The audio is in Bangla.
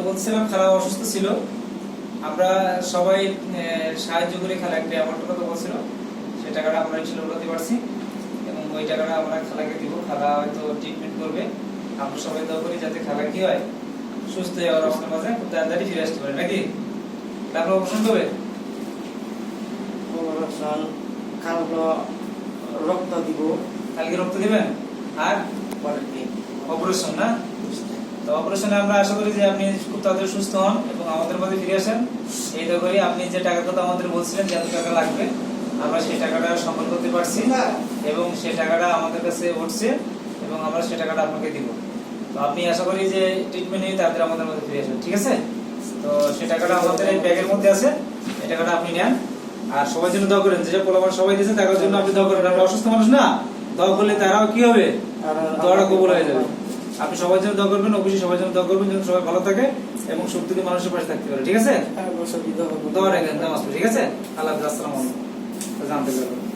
তো বলছিলাম খালা অসুস্থ ছিল। আমরা সবাই সাহায্য করে খালাকে আমার টাকা তো বলছিল। সেই টাকাটা আমরা ইনশাল্লাহ উঠাতে পারছি। এবং ওই টাকাটা আমরা খালাকে দিব। খালা হয়তো ট্রিটমেন্ট করবে। আমরা সবাই দোয়া করি যাতে খালা কি হয় সুস্থ হয়ে আবার আমাদের মাঝে খুব তাড়াতাড়ি ফিরে আসতে পারে। নাকি? তারপর অপারেশন করবে অপারেশন কালকে রক্ত দিব। কালকে রক্ত দিবেন? আর? পরের দিন। অপারেশন না? তো অপারেশনে আমরা আশা করি যে আপনি খুব তাড়াতাড়ি সুস্থ হন এবং আমাদের মধ্যে ফিরে আসেন। এই তো করি আপনি যে টাকার কথা আমাদের বলছিলেন যে এত টাকা লাগবে আমরা সেই টাকাটা সম্পন্ন করতে পারছি এবং সেই টাকাটা আমাদের কাছে উঠছে এবং আমরা সেই টাকাটা আপনাকে দিব। তো আপনি আশা করি যে ট্রিটমেন্ট নিয়ে তাড়াতাড়ি আমাদের মধ্যে ফিরে আসেন ঠিক আছে? তো সেই টাকাটা আমাদের এই ব্যাগের মধ্যে আছে এই টাকাটা আপনি নেন। আর সবার জন্য দোয়া করেন যে যে পোলাপান সবাই দিয়েছেন টাকার জন্য আপনি দোয়া করেন। আমরা অসুস্থ মানুষ না দোয়া করলে তারাও কি হবে? দোয়াটা কবুল হয়ে যাবে। আপনি সবার জন্য দোয়া করবেন অবশ্যই সবার জন্য দোয়া করবেন যেন সবাই ভালো থাকে এবং দুঃখী মানুষের পাশে থাকতে পারে ঠিক আছে? বছর দোয়া রাখেন ঠিক আছে? আল্লাহ আসসালাম জানতে পারবেন